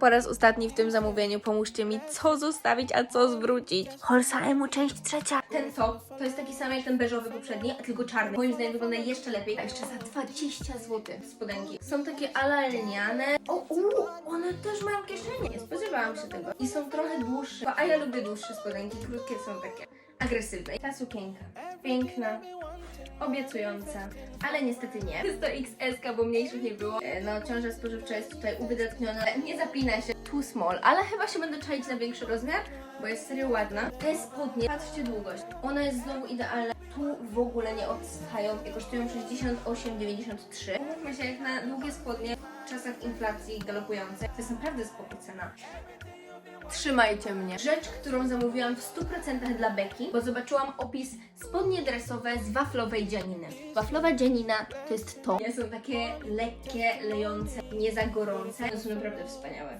Po raz ostatni w tym zamówieniu pomóżcie mi, co zostawić, a co zwrócić. Holsa Emu, część trzecia. Ten top to jest taki sam jak ten beżowy poprzedni, a tylko czarny. Moim zdaniem wygląda jeszcze lepiej. A jeszcze za 20 zł spodenki. Są takie ala lniane. O, u, one też mają kieszenie. Nie spodziewałam się tego. I są trochę dłuższe. A ja lubię dłuższe spodenki, krótkie są takie agresywne. Ta sukienka. Piękna. Obiecująca, ale niestety nie. Jest to XS, bo mniejszych nie było. E, No, ciąża spożywcza jest tutaj uwydatniona. Nie zapina się. Too small, ale chyba się będę czaić na większy rozmiar, bo jest serio ładna. Te spodnie, patrzcie długość. Ona jest znowu idealna. Tu w ogóle nie odstają i kosztują 68,93. Umówmy się, jak na długie spodnie czasach inflacji galopującej, to jest naprawdę spoko cena. Trzymajcie mnie. Rzecz, którą zamówiłam w 100% dla Beki, bo zobaczyłam opis spodnie dresowe z waflowej dzianiny. Waflowa dzianina to jest to. Są takie lekkie, lejące, nie za gorące. To są naprawdę wspaniałe.